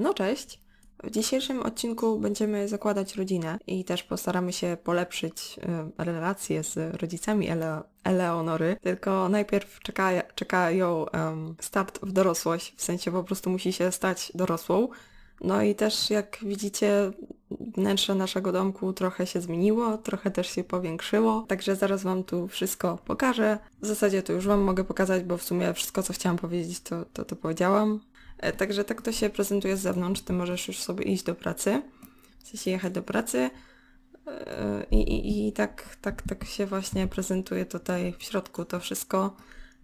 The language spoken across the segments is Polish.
No cześć. W dzisiejszym odcinku będziemy zakładać rodzinę i też postaramy się polepszyć y, relacje z rodzicami Ele Eleonory. Tylko najpierw czeka, czeka ją em, start w dorosłość, w sensie po prostu musi się stać dorosłą. No i też jak widzicie wnętrze naszego domku trochę się zmieniło, trochę też się powiększyło, także zaraz Wam tu wszystko pokażę. W zasadzie to już Wam mogę pokazać, bo w sumie wszystko co chciałam powiedzieć to, to, to powiedziałam. E, Także tak to się prezentuje z zewnątrz. Ty możesz już sobie iść do pracy, w sensie jechać do pracy e, i, i, i tak, tak, tak się właśnie prezentuje tutaj w środku to wszystko.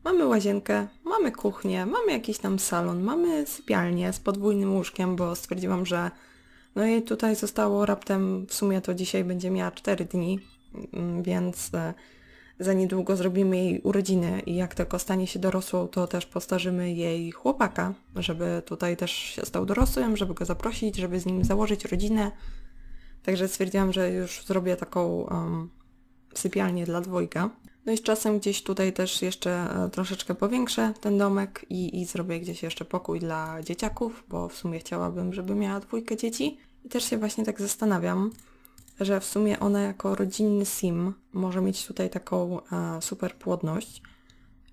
Mamy łazienkę, mamy kuchnię, mamy jakiś tam salon, mamy sypialnię z podwójnym łóżkiem, bo stwierdziłam, że no i tutaj zostało raptem, w sumie to dzisiaj będzie miała 4 dni, mm, więc e, za niedługo zrobimy jej urodziny i jak tylko stanie się dorosłą, to też postarzymy jej chłopaka, żeby tutaj też się stał dorosłym, żeby go zaprosić, żeby z nim założyć rodzinę. Także stwierdziłam, że już zrobię taką um, sypialnię dla dwojga. No i z czasem gdzieś tutaj też jeszcze e, troszeczkę powiększę ten domek i, i zrobię gdzieś jeszcze pokój dla dzieciaków, bo w sumie chciałabym, żeby miała dwójkę dzieci. I też się właśnie tak zastanawiam, że w sumie ona jako rodzinny sim może mieć tutaj taką e, super płodność,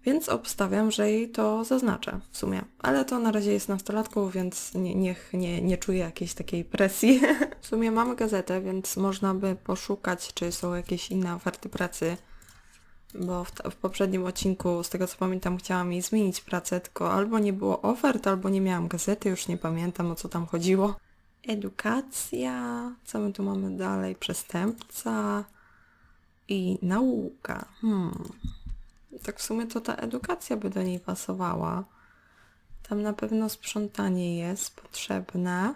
więc obstawiam, że jej to zaznaczę w sumie. Ale to na razie jest nastolatką, więc nie, niech nie, nie czuje jakiejś takiej presji. w sumie mamy gazetę, więc można by poszukać, czy są jakieś inne oferty pracy, bo w, w poprzednim odcinku, z tego co pamiętam, chciałam jej zmienić pracę, tylko albo nie było ofert, albo nie miałam gazety, już nie pamiętam o co tam chodziło. Edukacja, co my tu mamy dalej? Przestępca i nauka. Hmm. Tak w sumie to ta edukacja by do niej pasowała. Tam na pewno sprzątanie jest potrzebne.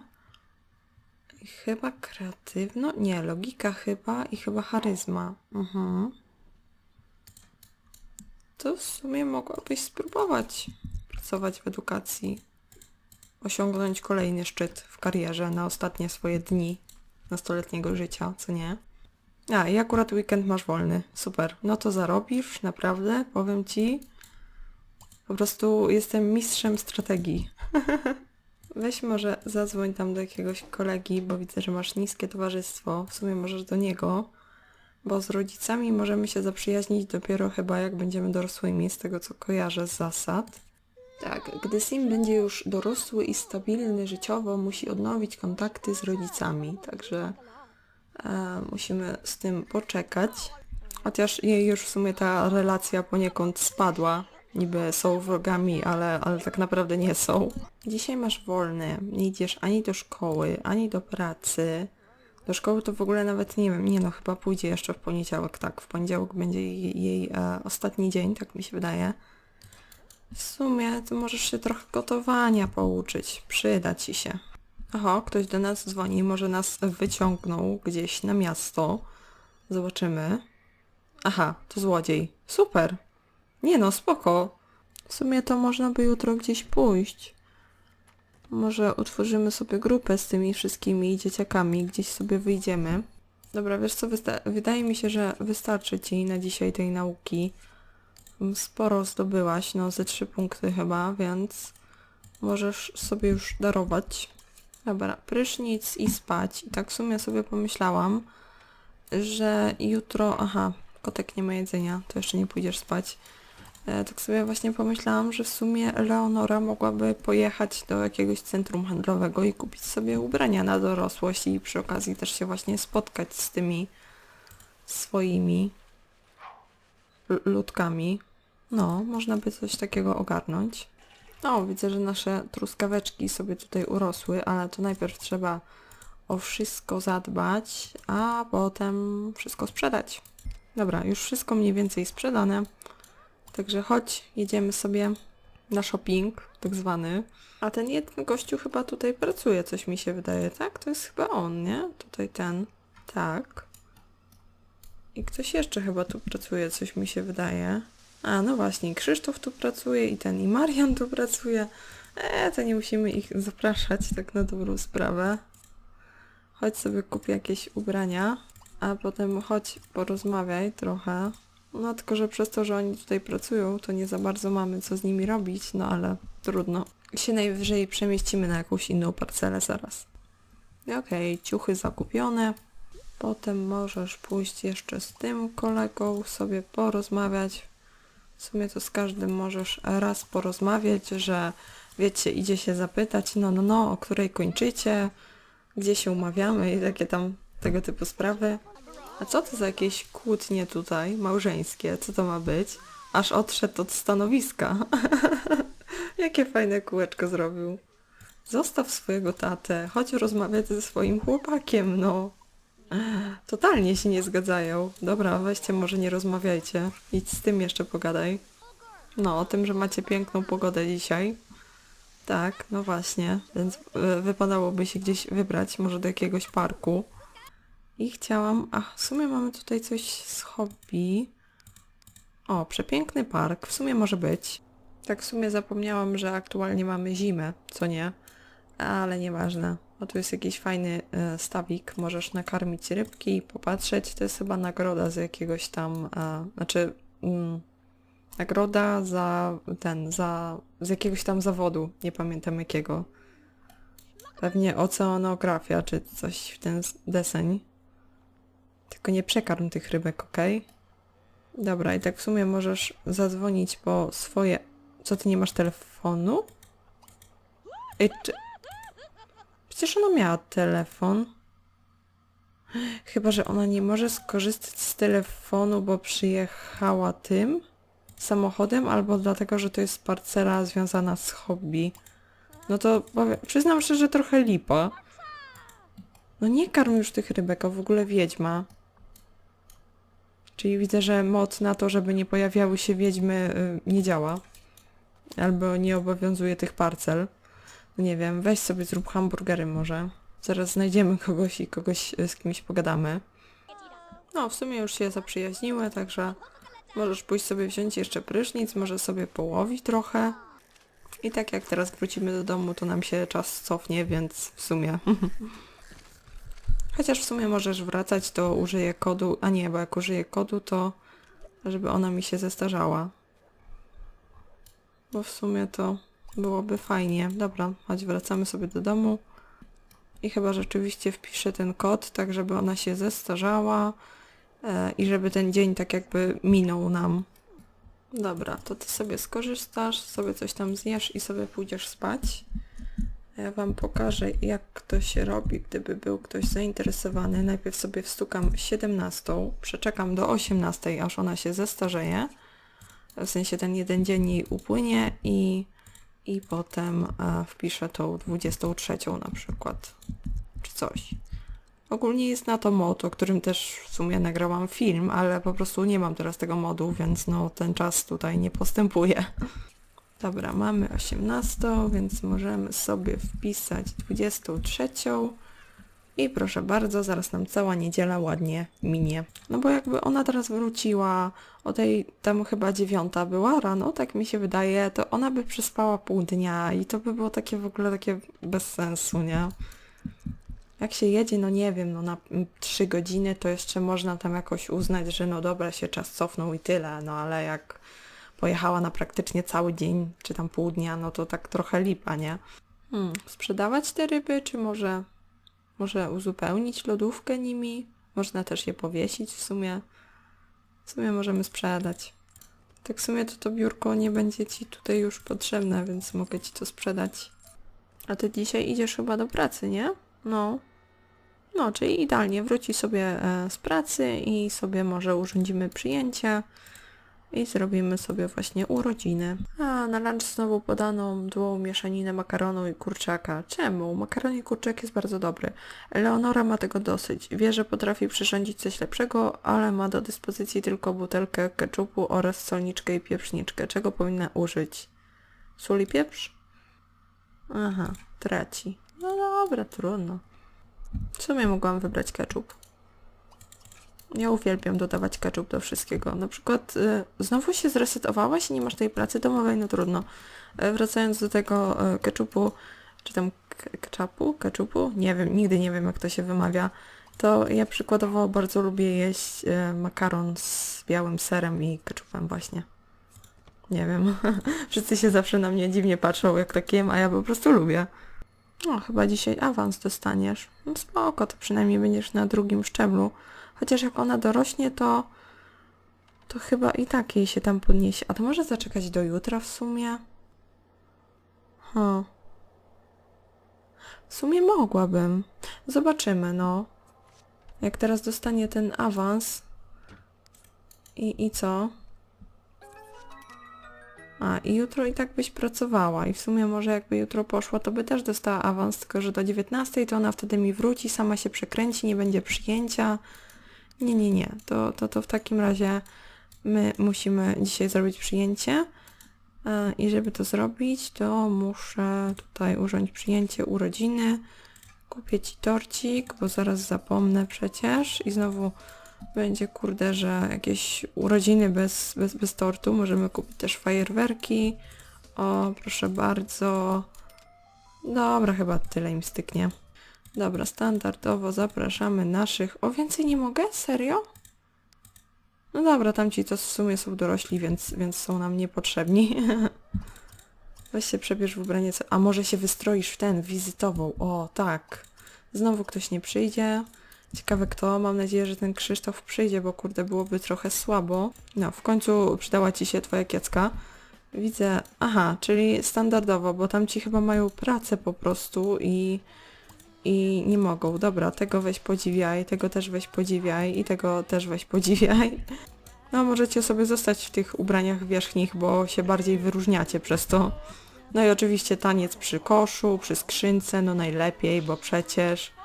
Chyba kreatywno? Nie, logika chyba i chyba charyzma. Mhm. To w sumie mogłabyś spróbować pracować w edukacji osiągnąć kolejny szczyt w karierze na ostatnie swoje dni nastoletniego życia, co nie? A, i akurat weekend masz wolny. Super. No to zarobisz, naprawdę, powiem ci. Po prostu jestem mistrzem strategii. Weź może zadzwoń tam do jakiegoś kolegi, bo widzę, że masz niskie towarzystwo. W sumie możesz do niego, bo z rodzicami możemy się zaprzyjaźnić dopiero chyba jak będziemy dorosłymi, z tego co kojarzę z zasad. Tak, gdy Sim będzie już dorosły i stabilny życiowo, musi odnowić kontakty z rodzicami, także e, musimy z tym poczekać. Chociaż jej już w sumie ta relacja poniekąd spadła. Niby są wrogami, ale, ale tak naprawdę nie są. Dzisiaj masz wolny, nie idziesz ani do szkoły, ani do pracy. Do szkoły to w ogóle nawet nie wiem, nie no, chyba pójdzie jeszcze w poniedziałek, tak, w poniedziałek będzie jej, jej e, ostatni dzień, tak mi się wydaje. W sumie to możesz się trochę gotowania pouczyć. Przyda ci się. Oho, ktoś do nas dzwoni, może nas wyciągnął gdzieś na miasto. Zobaczymy. Aha, to złodziej. Super. Nie no, spoko. W sumie to można by jutro gdzieś pójść. Może utworzymy sobie grupę z tymi wszystkimi dzieciakami, gdzieś sobie wyjdziemy. Dobra, wiesz co, wydaje mi się, że wystarczy ci na dzisiaj tej nauki sporo zdobyłaś, no ze trzy punkty chyba, więc możesz sobie już darować. Dobra, prysznic i spać. I tak w sumie sobie pomyślałam, że jutro... Aha, kotek nie ma jedzenia, to jeszcze nie pójdziesz spać. E, tak sobie właśnie pomyślałam, że w sumie Leonora mogłaby pojechać do jakiegoś centrum handlowego i kupić sobie ubrania na dorosłość i przy okazji też się właśnie spotkać z tymi swoimi ludkami. No, można by coś takiego ogarnąć. O, widzę, że nasze truskaweczki sobie tutaj urosły, ale to najpierw trzeba o wszystko zadbać, a potem wszystko sprzedać. Dobra, już wszystko mniej więcej sprzedane. Także chodź, jedziemy sobie na shopping, tak zwany. A ten jeden gościu chyba tutaj pracuje, coś mi się wydaje, tak? To jest chyba on, nie? Tutaj ten. Tak. I ktoś jeszcze chyba tu pracuje, coś mi się wydaje. A, no właśnie, Krzysztof tu pracuje i ten, i Marian tu pracuje. E, to nie musimy ich zapraszać, tak na dobrą sprawę. Chodź sobie kup jakieś ubrania, a potem chodź porozmawiaj trochę. No tylko, że przez to, że oni tutaj pracują, to nie za bardzo mamy co z nimi robić, no ale trudno. się najwyżej przemieścimy na jakąś inną parcelę zaraz. Okej, ciuchy zakupione. Potem możesz pójść jeszcze z tym kolegą, sobie porozmawiać. W sumie to z każdym możesz raz porozmawiać, że wiecie, idzie się zapytać, no, no, no, o której kończycie, gdzie się umawiamy i takie tam tego typu sprawy. A co to za jakieś kłótnie tutaj, małżeńskie? Co to ma być? Aż odszedł od stanowiska. Jakie fajne kółeczko zrobił. Zostaw swojego tatę, chodź rozmawiać ze swoim chłopakiem, no. Totalnie się nie zgadzają. Dobra, weźcie, może nie rozmawiajcie. Idź z tym jeszcze pogadaj. No, o tym, że macie piękną pogodę dzisiaj. Tak, no właśnie, więc y, wypadałoby się gdzieś wybrać, może do jakiegoś parku. I chciałam... A, w sumie mamy tutaj coś z hobby. O, przepiękny park, w sumie może być. Tak w sumie zapomniałam, że aktualnie mamy zimę, co nie? Ale nieważne. O, tu jest jakiś fajny e, stawik, możesz nakarmić rybki i popatrzeć. To jest chyba nagroda z jakiegoś tam... E, znaczy... Mm, nagroda za ten, za... z jakiegoś tam zawodu, nie pamiętam jakiego. Pewnie oceanografia, czy coś w ten deseń. Tylko nie przekarm tych rybek, okej? Dobra, i tak w sumie możesz zadzwonić po swoje... Co, ty nie masz telefonu? Ej, czy... Przecież ona miała telefon. Chyba, że ona nie może skorzystać z telefonu, bo przyjechała tym samochodem, albo dlatego, że to jest parcela związana z hobby. No to powiem, przyznam szczerze, że trochę lipa. No nie karm już tych rybek, a w ogóle wiedźma. Czyli widzę, że moc na to, żeby nie pojawiały się wiedźmy, y, nie działa. Albo nie obowiązuje tych parcel. Nie wiem, weź sobie zrób hamburgery może. Zaraz znajdziemy kogoś i kogoś y, z kimś pogadamy. No, w sumie już się zaprzyjaźniły, także możesz pójść sobie wziąć jeszcze prysznic, może sobie połowić trochę. I tak jak teraz wrócimy do domu, to nam się czas cofnie, więc w sumie... Chociaż w sumie możesz wracać, to użyję kodu, a nie, bo jak użyję kodu, to żeby ona mi się zestarzała. Bo w sumie to byłoby fajnie. Dobra, chodź, wracamy sobie do domu. I chyba rzeczywiście wpiszę ten kod, tak żeby ona się zestarzała e, i żeby ten dzień tak jakby minął nam. Dobra, to ty sobie skorzystasz, sobie coś tam zjesz i sobie pójdziesz spać. Ja wam pokażę, jak to się robi, gdyby był ktoś zainteresowany. Najpierw sobie wstukam 17, przeczekam do 18, aż ona się zestarzeje. W sensie ten jeden dzień jej upłynie i, i potem e, wpiszę tą 23 na przykład. Czy coś. Ogólnie jest na to mod, o którym też w sumie nagrałam film, ale po prostu nie mam teraz tego modu, więc no ten czas tutaj nie postępuje. Dobra, mamy 18, więc możemy sobie wpisać 23. I proszę bardzo, zaraz nam cała niedziela ładnie minie. No bo jakby ona teraz wróciła, o tej tam chyba dziewiąta była rano, tak mi się wydaje, to ona by przespała pół dnia i to by było takie w ogóle takie bez sensu, nie? Jak się jedzie, no nie wiem, no na trzy godziny to jeszcze można tam jakoś uznać, że no dobra, się czas cofnął i tyle, no ale jak pojechała na praktycznie cały dzień, czy tam pół dnia, no to tak trochę lipa, nie? Hmm, sprzedawać te ryby, czy może, może uzupełnić lodówkę nimi? Można też je powiesić w sumie. W sumie możemy sprzedać. Tak w sumie to to biurko nie będzie Ci tutaj już potrzebne, więc mogę Ci to sprzedać. A Ty dzisiaj idziesz chyba do pracy, nie? No. No, czyli idealnie. Wróci sobie e, z pracy i sobie może urządzimy przyjęcie i zrobimy sobie właśnie urodziny. A na lunch znowu podano mdłą mieszaninę makaronu i kurczaka. Czemu? Makaron i kurczak jest bardzo dobry. Eleonora ma tego dosyć. Wie, że potrafi przyrządzić coś lepszego, ale ma do dyspozycji tylko butelkę keczupu oraz solniczkę i pieprzniczkę. Czego powinna użyć? Sól i pieprz? Aha, traci. No dobra, trudno. W sumie mogłam wybrać ketchup. Ja uwielbiam dodawać ketchup do wszystkiego. Na przykład y, znowu się zresetowałaś i nie masz tej pracy domowej, no trudno. E, wracając do tego e, ketchupu, czy tam ke- ketchupu, ketchupu, nie wiem, nigdy nie wiem jak to się wymawia, to ja przykładowo bardzo lubię jeść makaron z białym serem i ketchupem właśnie. Nie wiem. Wszyscy się zawsze na mnie dziwnie patrzą, jak tak a ja po prostu lubię. No, chyba dzisiaj awans dostaniesz. No spoko, to przynajmniej będziesz na drugim szczeblu. Chociaż jak ona dorośnie, to... To chyba i tak jej się tam podniesie. A to może zaczekać do jutra w sumie? Hmm. W sumie mogłabym. Zobaczymy, no. Jak teraz dostanie ten awans... I, i co? A, i jutro i tak byś pracowała i w sumie może jakby jutro poszła, to by też dostała awans, tylko że do 19 to ona wtedy mi wróci, sama się przekręci, nie będzie przyjęcia. Nie, nie, nie. To, to, to w takim razie my musimy dzisiaj zrobić przyjęcie E, i żeby to zrobić, to muszę tutaj urządzić przyjęcie urodziny, kupię ci torcik, bo zaraz zapomnę przecież i znowu będzie kurde, że jakieś urodziny bez, bez, bez tortu. Możemy kupić też fajerwerki. O, proszę bardzo. Dobra, chyba tyle im styknie. Dobra, standardowo zapraszamy naszych. O, więcej nie mogę? Serio? No dobra, tamci to w sumie są dorośli, więc, więc są nam niepotrzebni. Weź się przebierz w ubranie, co... a może się wystroisz w ten, wizytową. O, tak. Znowu ktoś nie przyjdzie. Ciekawe kto, mam nadzieję, że ten Krzysztof przyjdzie, bo kurde byłoby trochę słabo. No, w końcu przydała ci się twoja kiecka. Widzę, aha, czyli standardowo, bo tam ci chyba mają pracę po prostu i, i nie mogą. Dobra, tego weź podziwiaj, tego też weź podziwiaj i tego też weź podziwiaj. No, możecie sobie zostać w tych ubraniach wierzchnich, bo się bardziej wyróżniacie przez to. No i oczywiście taniec przy koszu, przy skrzynce, no najlepiej, bo przecież...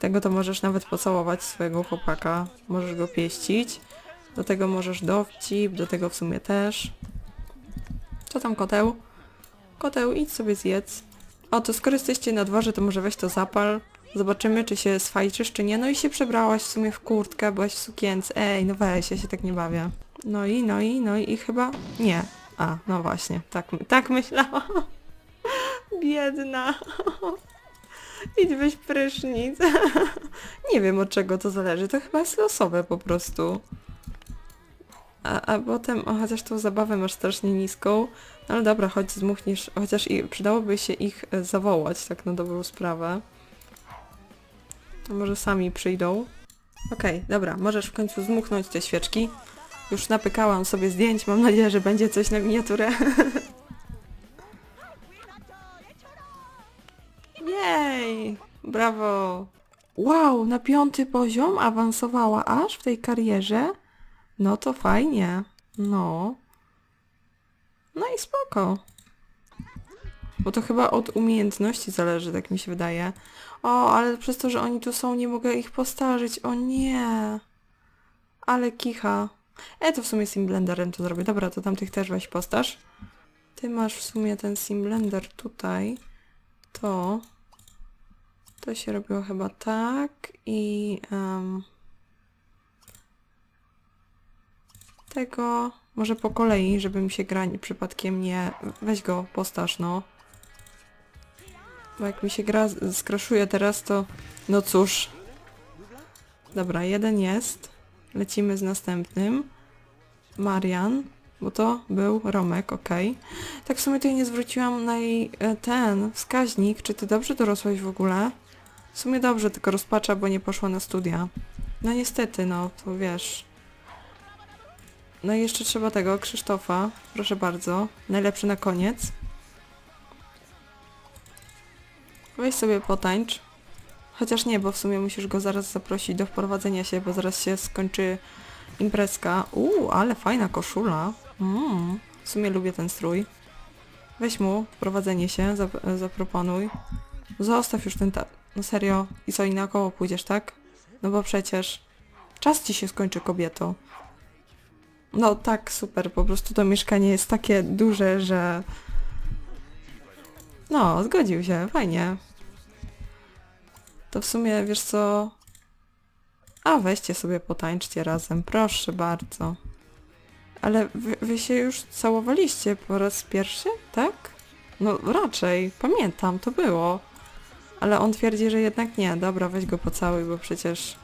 Tego to możesz nawet pocałować swojego chłopaka, możesz go pieścić. Do tego możesz dowcip, do tego w sumie też. Co tam koteł? Koteł, idź sobie zjedz. O, to skoro jesteście na dworze, to może weź to zapal. Zobaczymy, czy się sfajczysz, czy nie. No i się przebrałaś w sumie w kurtkę, byłaś w sukience. Ej, no weź, ja się tak nie bawię. No i, no i, no i, i chyba... Nie. A, no właśnie, tak, tak myślałam. Biedna. Idź weź prysznic. nie wiem od czego to zależy, to chyba jest losowe po prostu. A, a potem, o, chociaż tą zabawę masz strasznie niską, no ale dobra, chodź zmuchniesz, chociaż i przydałoby się ich e, zawołać, tak na dobrą sprawę. To może sami przyjdą. Okej, dobra, możesz w końcu zmuchnąć te świeczki. Już napykałam sobie zdjęć, mam nadzieję, że będzie coś na miniaturę. Brawo! Wow, na piąty poziom awansowała aż w tej karierze? No to fajnie. No. No i spoko. Bo to chyba od umiejętności zależy, tak mi się wydaje. O, ale przez to, że oni tu są, nie mogę ich postarzyć. O nie. Ale kicha. E, to w sumie Sim Blenderem to zrobię. Dobra, to tamtych też weź postarz. Ty masz w sumie ten Sim Blender tutaj. To. To się robiło chyba tak i... em, tego może po kolei, żeby mi się gra nie- przypadkiem nie... Weź go, postaż, no. Bo jak mi się gra skraszuje teraz, to... No cóż. Dobra, jeden jest. Lecimy z następnym. Marian, bo to był Romek, okej. Tak w sumie tutaj nie zwróciłam na jej e, ten wskaźnik, czy ty dobrze dorosłaś w ogóle? W sumie dobrze, tylko rozpacza, bo nie poszła na studia. No niestety, no, to wiesz. No i jeszcze trzeba tego, Krzysztofa, proszę bardzo. Najlepszy na koniec. Weź sobie potańcz. Chociaż nie, bo w sumie musisz go zaraz zaprosić do wprowadzenia się, bo zaraz się skończy imprezka. Uuu, ale fajna koszula. Mm, w sumie lubię ten strój. Weź mu wprowadzenie się, zap zaproponuj. Zostaw już ten ta... No serio. I co, i naokoło pójdziesz, tak? No bo przecież... Czas ci się skończy, kobieto. No tak, super. Po prostu to mieszkanie jest takie duże, że... No, zgodził się. Fajnie. To w sumie, wiesz co... A, weźcie sobie potańczcie razem. Proszę bardzo. Ale wy, wy się już całowaliście po raz pierwszy, tak? No raczej. Pamiętam, to było. Ale on twierdzi, że jednak nie. Dobra, weź go pocałuj, bo przecież...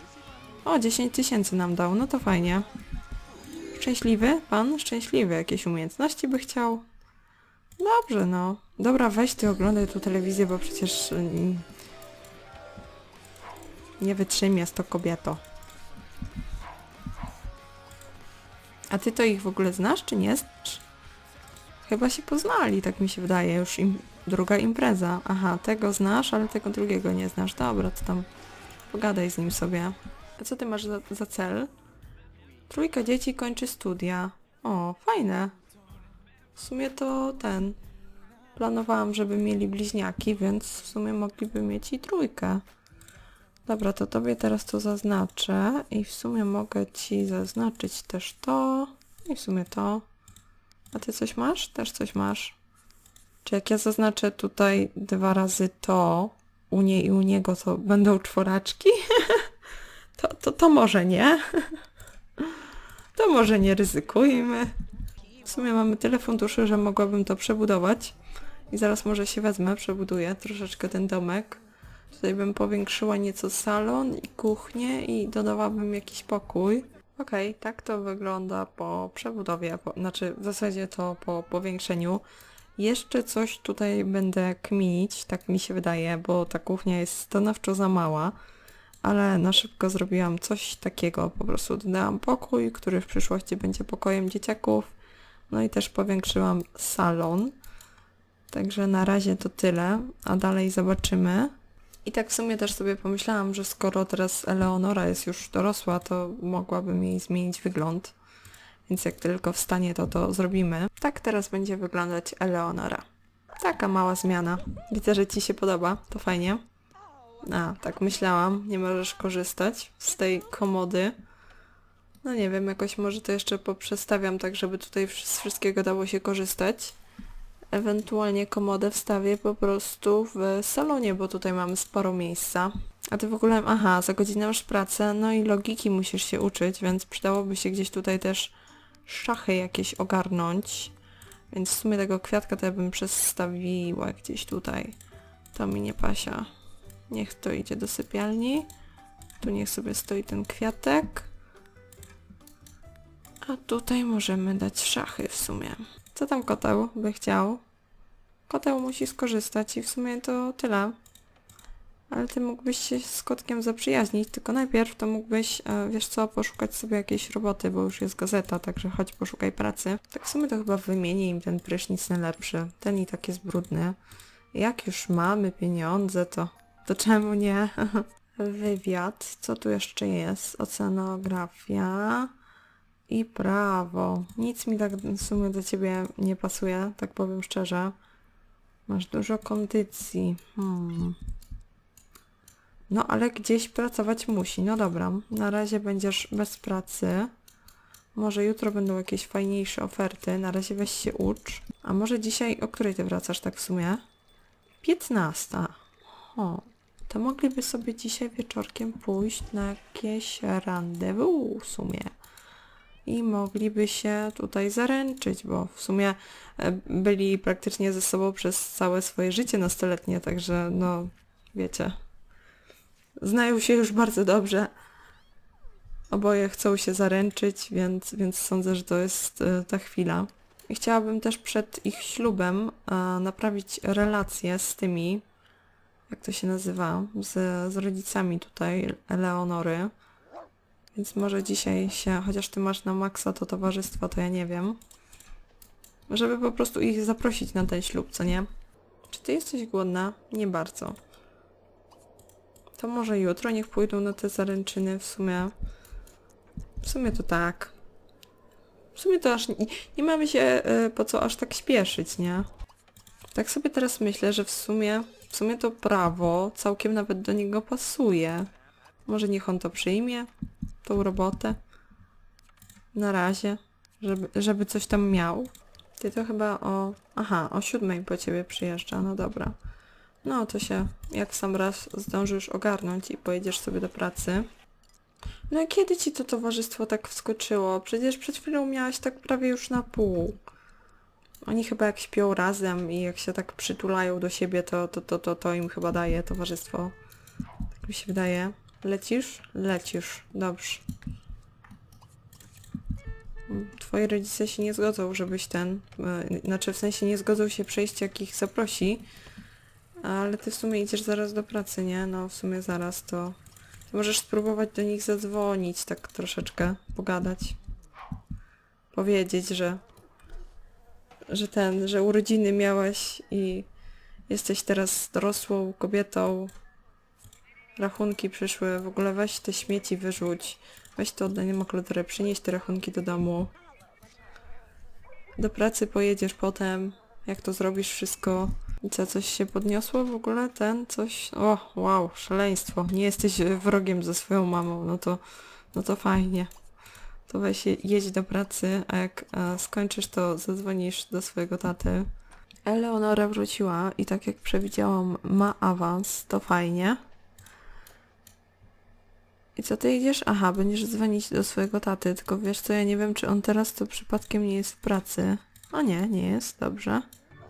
O, 10 tysięcy nam dał. No to fajnie. Szczęśliwy? Pan? Szczęśliwy. Jakieś umiejętności by chciał? Dobrze, no. Dobra, weź ty oglądaj tu telewizję, bo przecież... mm, Nie wytrzymię z to kobieto. A ty to ich w ogóle znasz, czy nie? Chyba się poznali, tak mi się wydaje. Już im... druga impreza. Aha, tego znasz, ale tego drugiego nie znasz. Dobra, to tam pogadaj z nim sobie. A co ty masz za, za cel? Trójka dzieci kończy studia. O, fajne. W sumie to ten. Planowałam, żeby mieli bliźniaki, więc w sumie mogliby mieć i trójkę. Dobra, to tobie teraz to zaznaczę i w sumie mogę ci zaznaczyć też to i w sumie to. A ty coś masz? Też coś masz. Czy jak ja zaznaczę tutaj dwa razy to, u niej i u niego, to będą czworaczki? to, to, to może nie. to może nie ryzykujmy. W sumie mamy tyle funduszy, że mogłabym to przebudować. I zaraz może się wezmę, przebuduję troszeczkę ten domek. Tutaj bym powiększyła nieco salon i kuchnię i dodawałabym jakiś pokój. Okej, tak to wygląda po przebudowie, po, znaczy w zasadzie to po powiększeniu. Jeszcze coś tutaj będę kminić, tak mi się wydaje, bo ta kuchnia jest stanowczo za mała, ale na szybko zrobiłam coś takiego, po prostu dodałam pokój, który w przyszłości będzie pokojem dzieciaków, no i też powiększyłam salon. Także na razie to tyle, a dalej zobaczymy. I tak w sumie też sobie pomyślałam, że skoro teraz Eleonora jest już dorosła, to mogłabym jej zmienić wygląd. Więc jak tylko wstanie, to to zrobimy. Tak teraz będzie wyglądać Eleonora. Taka mała zmiana. Widzę, że Ci się podoba. To fajnie. A, tak myślałam. Nie możesz korzystać z tej komody. No nie wiem, jakoś może to jeszcze poprzestawiam tak, żeby tutaj z wszystkiego dało się korzystać. Ewentualnie komodę wstawię po prostu w salonie, bo tutaj mamy sporo miejsca. A ty w ogóle, aha, za godzinę masz pracę, no i logiki musisz się uczyć, więc przydałoby się gdzieś tutaj też szachy jakieś ogarnąć. Więc w sumie tego kwiatka to ja bym przestawiła gdzieś tutaj. To mi nie pasia. Niech to idzie do sypialni. Tu niech sobie stoi ten kwiatek. A tutaj możemy dać szachy w sumie. Co tam koteł by chciał? Koteł musi skorzystać i w sumie to tyle. Ale ty mógłbyś się z kotkiem zaprzyjaźnić, tylko najpierw to mógłbyś, e, wiesz co, poszukać sobie jakiejś roboty, bo już jest gazeta, także chodź poszukaj pracy. Tak w sumie to chyba wymienię im ten prysznic najlepszy. Ten i tak jest brudny. Jak już mamy pieniądze, to, to czemu nie? Wywiad, co tu jeszcze jest? Oceanografia i prawo. Nic mi tak w sumie do ciebie nie pasuje, tak powiem szczerze. Masz dużo kondycji. Hmm. No ale gdzieś pracować musi. No dobra, na razie będziesz bez pracy. Może jutro będą jakieś fajniejsze oferty. Na razie weź się ucz. A może dzisiaj, o której ty wracasz tak w sumie? 15. O, to mogliby sobie dzisiaj wieczorkiem pójść na jakieś rendezvous w sumie. I mogliby się tutaj zaręczyć, bo w sumie e, byli praktycznie ze sobą przez całe swoje życie nastoletnie, także no, wiecie, znają się już bardzo dobrze. Oboje chcą się zaręczyć, więc, więc sądzę, że to jest e, ta chwila. I chciałabym też przed ich ślubem e, naprawić relacje z tymi, jak to się nazywa, z, z rodzicami tutaj Eleonory. Więc może dzisiaj się, chociaż ty masz na maksa to towarzystwo, to ja nie wiem. Żeby po prostu ich zaprosić na ten ślub, co nie? Czy ty jesteś głodna? Nie bardzo. To może jutro niech pójdą na te zaręczyny w sumie. W sumie to tak. W sumie to aż nie, nie mamy się y, po co aż tak śpieszyć, nie? Tak sobie teraz myślę, że w sumie, w sumie to prawo całkiem nawet do niego pasuje. Może niech on to przyjmie, tą robotę. Na razie, żeby, żeby coś tam miał. Ty to chyba o... Aha, o siódmej po ciebie przyjeżdża, no dobra. No to się jak sam raz zdążysz ogarnąć i pojedziesz sobie do pracy. No i kiedy ci to towarzystwo tak wskoczyło? Przecież przed chwilą miałaś tak prawie już na pół. Oni chyba jak śpią razem i jak się tak przytulają do siebie, to, to, to, to, to im chyba daje towarzystwo. Tak mi się wydaje. Lecisz? Lecisz. Dobrze. twoi rodzice się nie zgodzą, żebyś ten, e, znaczy w sensie nie zgodzą się przejść jak ich zaprosi, ale ty w sumie idziesz zaraz do pracy, nie? No w sumie zaraz to... możesz spróbować do nich zadzwonić, tak troszeczkę pogadać. Powiedzieć, że że ten, że urodziny miałaś i jesteś teraz dorosłą kobietą, rachunki przyszły, w ogóle weź te śmieci wyrzuć, weź to oddanie makulaturę, przynieś te rachunki do domu. Do pracy pojedziesz potem, jak to zrobisz wszystko. I co, coś się podniosło w ogóle? Ten, coś? O, wow, szaleństwo. Nie jesteś e, wrogiem ze swoją mamą, no to, no to fajnie. To weź je- jedź do pracy, a jak e, skończysz, to zadzwonisz do swojego taty. Eleonora wróciła i tak jak przewidziałam, ma awans, to fajnie. I co ty idziesz? Aha, będziesz dzwonić do swojego taty, tylko wiesz co, ja nie wiem, czy on teraz to przypadkiem nie jest w pracy. O nie, nie jest, dobrze.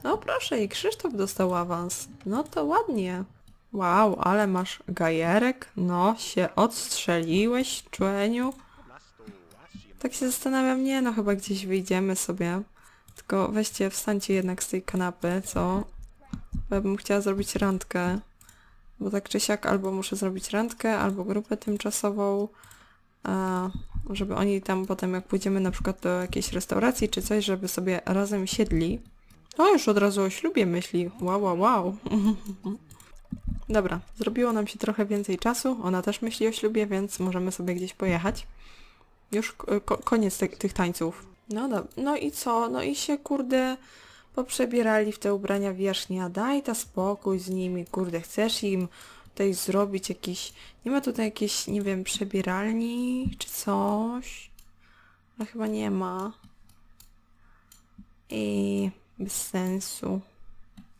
No proszę, i Krzysztof dostał awans. No to ładnie. Wow, ale masz gajerek? No, się odstrzeliłeś, człeniu. Tak się zastanawiam, nie no, chyba gdzieś wyjdziemy sobie. Tylko weźcie, wstańcie jednak z tej kanapy, co? Bo ja bym chciała zrobić randkę. Bo tak czy siak albo muszę zrobić randkę, albo grupę tymczasową, żeby oni tam potem jak pójdziemy na przykład do jakiejś restauracji czy coś, żeby sobie razem siedli. O, już od razu o ślubie myśli. Wow, wow, wow. Dobra, zrobiło nam się trochę więcej czasu. Ona też myśli o ślubie, więc możemy sobie gdzieś pojechać. Już ko- ko- koniec tych tańców. No do, no i co? No i się kurde poprzebierali w te ubrania wierzchnia. Daj ta spokój z nimi, kurde, chcesz im tutaj zrobić jakiś... Nie ma tutaj jakiejś, nie wiem, przebieralni czy coś? No chyba nie ma. I bez sensu.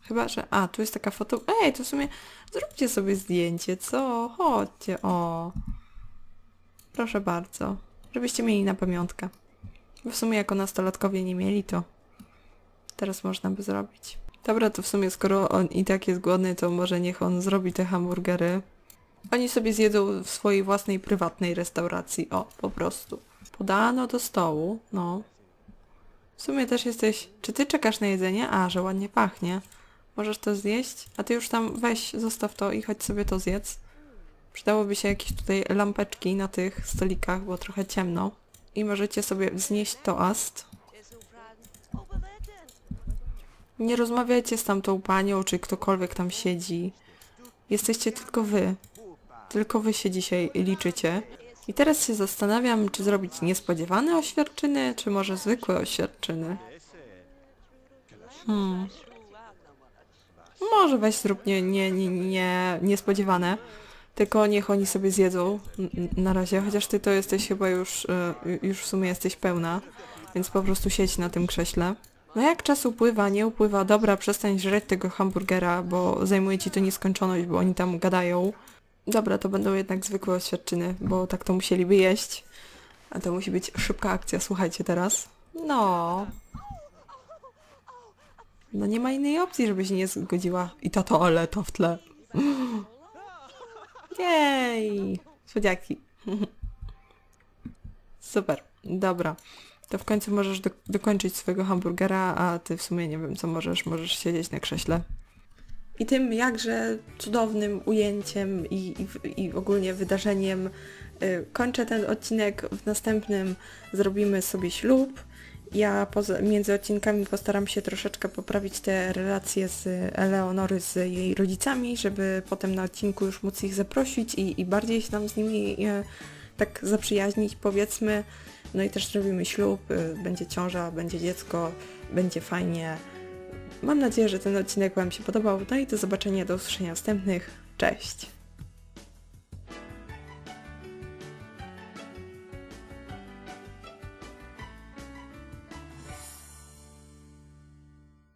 Chyba, że... A, tu jest taka foto... Ej, to w sumie zróbcie sobie zdjęcie, co? Chodźcie, o. Proszę bardzo. Żebyście mieli na pamiątkę. Bo w sumie jako nastolatkowie nie mieli, to teraz można by zrobić. Dobra, to w sumie skoro on i tak jest głodny, to może niech on zrobi te hamburgery. Oni sobie zjedzą w swojej własnej, prywatnej restauracji. O, po prostu. Podano do stołu, no. W sumie też jesteś... Czy ty czekasz na jedzenie? A, że ładnie pachnie. Możesz to zjeść? A ty już tam weź, zostaw to i chodź sobie to zjedz. Przydałoby się jakieś tutaj lampeczki na tych stolikach, bo trochę ciemno. I możecie sobie wznieść toast. Nie rozmawiajcie z tamtą panią, czy ktokolwiek tam siedzi. Jesteście tylko wy. Tylko wy się dzisiaj liczycie. I teraz się zastanawiam, czy zrobić niespodziewane oświadczyny, czy może zwykłe oświadczyny. Hmm. Może weź zrób nie, nie, nie, nie, niespodziewane. Tylko niech oni sobie zjedzą na razie, chociaż ty to jesteś chyba już, e, już w sumie jesteś pełna, więc po prostu siedź na tym krześle. No jak czas upływa, nie upływa, dobra, przestań żreć tego hamburgera, bo zajmuje ci to nieskończoność, bo oni tam gadają. Dobra, to będą jednak zwykłe oświadczyny, bo tak to musieliby jeść. A to musi być szybka akcja, słuchajcie teraz. No. No nie ma innej opcji, żeby się nie zgodziła. I ta toaleta w tle. Jej! Słodziaki. Super, dobra. To w końcu możesz do, dokończyć swojego hamburgera, a ty w sumie nie wiem co możesz, możesz siedzieć na krześle. I tym jakże cudownym ujęciem i, i, i ogólnie wydarzeniem y, kończę ten odcinek. W następnym zrobimy sobie ślub. Ja poza, między odcinkami postaram się troszeczkę poprawić te relacje z Eleonory, z jej rodzicami, żeby potem na odcinku już móc ich zaprosić i, i bardziej się tam z nimi e, tak zaprzyjaźnić, powiedzmy. No i też zrobimy ślub, y, będzie ciąża, będzie dziecko, będzie fajnie. Mam nadzieję, że ten odcinek Wam się podobał. No i do zobaczenia, do usłyszenia następnych. Cześć!